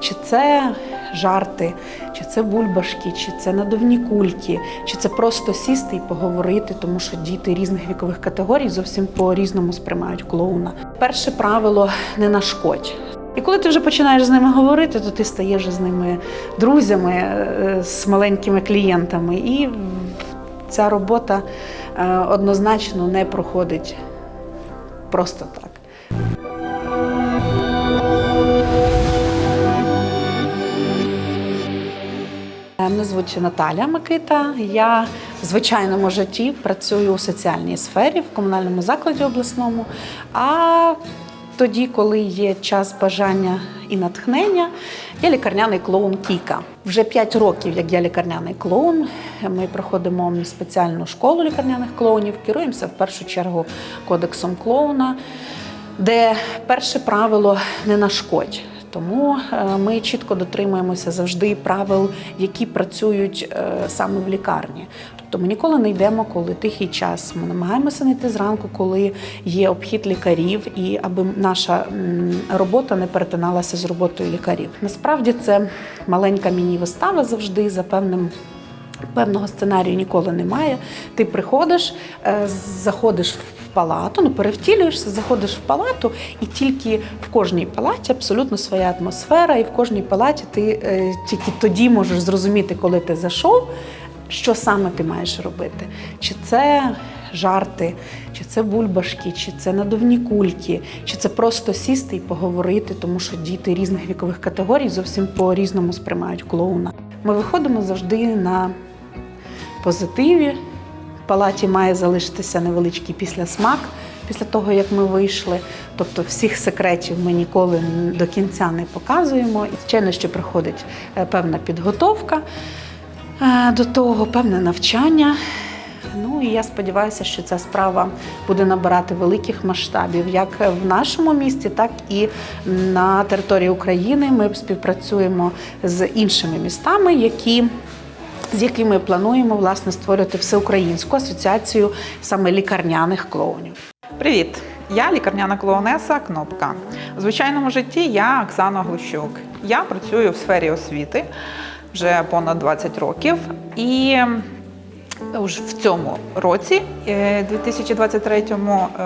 Чи це жарти, чи це бульбашки, чи це надувні кульки, чи це просто сісти і поговорити, тому що діти різних вікових категорій зовсім по-різному сприймають клоуна. Перше правило не нашкодь. І коли ти вже починаєш з ними говорити, то ти стаєш з ними друзями, е, з маленькими клієнтами. І ця робота е, однозначно не проходить просто так. Мене звуть Наталя Микита. Я в звичайному житті працюю у соціальній сфері в комунальному закладі обласному. А тоді, коли є час бажання і натхнення, я лікарняний клоун Кіка. Вже 5 років, як я лікарняний клоун. Ми проходимо спеціальну школу лікарняних клоунів, керуємося в першу чергу кодексом клоуна, де перше правило не нашкодь. Тому е, ми чітко дотримуємося завжди правил, які працюють е, саме в лікарні. Тобто ми ніколи не йдемо, коли тихий час. Ми намагаємося не йти зранку, коли є обхід лікарів, і аби наша робота не перетиналася з роботою лікарів. Насправді це маленька міні-вистава завжди за певним. Певного сценарію ніколи немає. Ти приходиш, е, заходиш в палату, ну перевтілюєшся, заходиш в палату, і тільки в кожній палаті абсолютно своя атмосфера, і в кожній палаті ти е, тільки тоді можеш зрозуміти, коли ти зайшов, що саме ти маєш робити. Чи це жарти, чи це бульбашки, чи це надувні кульки, чи це просто сісти і поговорити, тому що діти різних вікових категорій зовсім по-різному сприймають клоуна. Ми виходимо завжди на позитиві. В палаті має залишитися невеличкий післясмак після того, як ми вийшли. Тобто всіх секретів ми ніколи до кінця не показуємо. І, звичайно, що приходить е, певна підготовка е, до того, певне навчання. Ну і я сподіваюся, що ця справа буде набирати великих масштабів як в нашому місті, так і на території України. Ми співпрацюємо з іншими містами, які з якими плануємо власне створювати всеукраїнську асоціацію саме лікарняних клоунів. Привіт! Я лікарняна клоунеса Кнопка. У звичайному житті я Оксана Глущук. Я працюю в сфері освіти вже понад 20 років. І вже в цьому році, е, 2023-му, е,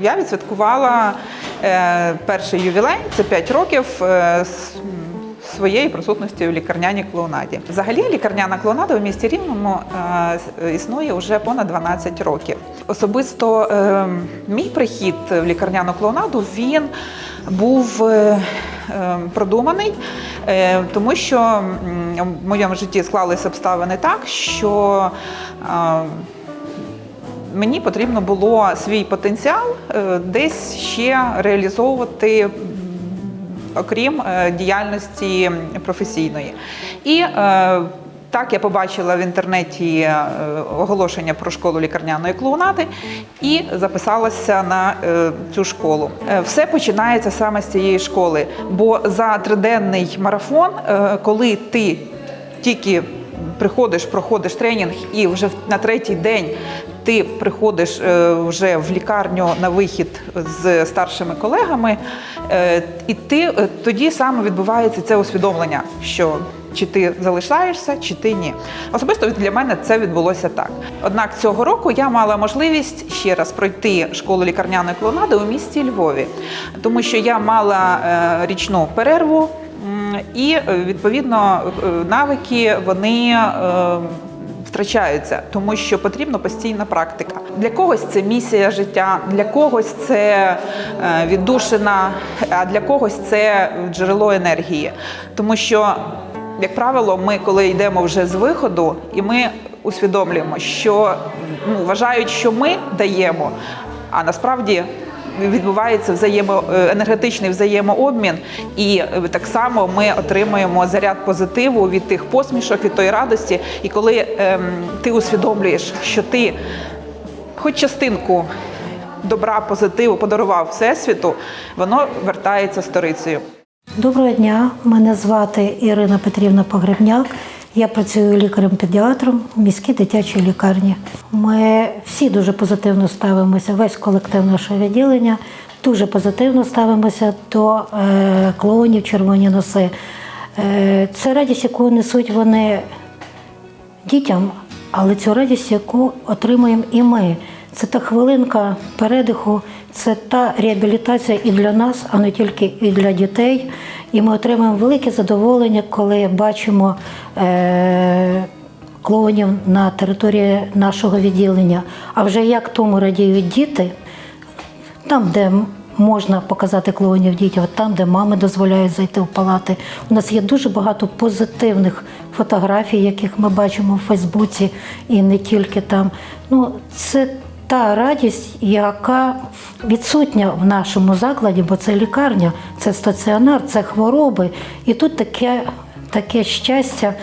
я відсвяткувала е, перший ювілей, це 5 років е, своєї присутності в лікарняній клоунаді. Взагалі лікарняна клоунада у місті Рівному е, існує вже понад 12 років. Особисто е, мій прихід в лікарняну клоунаду він був е, е, продуманий, тому що в моєму житті склалися обставини так, що е, Мені потрібно було свій потенціал десь ще реалізовувати окрім е, діяльності професійної. І е, так я побачила в інтернеті е, оголошення про школу лікарняної клоунади і записалася на цю школу. Все починається саме з цієї школи, бо за триденний марафон, коли ти тільки приходиш, проходиш тренінг, і вже на третій день ти приходиш е, вже в лікарню на вихід з старшими колегами, е, і ти е, тоді саме відбувається це усвідомлення, що чи ти залишаєшся, чи ти ні. Особисто для мене це відбулося так. Однак цього року я мала можливість ще раз пройти школу лікарняної клоунади у місті Львові, тому що я мала річну перерву. І е, відповідно е, навики вони е, втрачаються, тому що потрібна постійна практика. Для когось це місія життя, для когось це віддушина, а для когось це джерело енергії. Тому що, як правило, ми, коли йдемо вже з виходу, і ми усвідомлюємо, що ну, вважають, що ми даємо, а насправді відбувається взаємо е, енергетичний взаємообмін, і е, так само ми отримуємо заряд позитиву від тих посмішок, від тої радості. І коли ем, ти усвідомлюєш, що ти хоч частинку добра, позитиву подарував всесвіту, воно вертається сторицею. Доброго дня, мене звати Ірина Петрівна Погребняк. Я працюю лікарем-педіатром у міській дитячій лікарні. Ми всі дуже позитивно ставимося, весь колектив нашого відділення дуже позитивно ставимося до е, клоунів червоні носи. Е, це радість, яку несуть вони дітям, але цю радість, яку отримуємо і ми. Це та хвилинка передиху, це та реабілітація і для нас, а не тільки і для дітей. І ми отримуємо велике задоволення, коли бачимо е- клоунів на території нашого відділення. А вже як тому радіють діти, там, де можна показати клоунів дітям, там, де мами дозволяють зайти в палати. У нас є дуже багато позитивних фотографій, яких ми бачимо в Фейсбуці і не тільки там. Ну, це та радість, яка відсутня в нашому закладі, бо це лікарня, це стаціонар, це хвороби. І тут таке, таке щастя.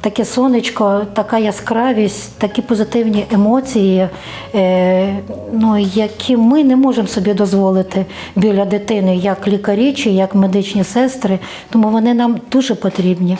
Таке сонечко, така яскравість, такі позитивні емоції, е, ну, які ми не можемо собі дозволити біля дитини, як лікарі чи як медичні сестри, тому вони нам дуже потрібні.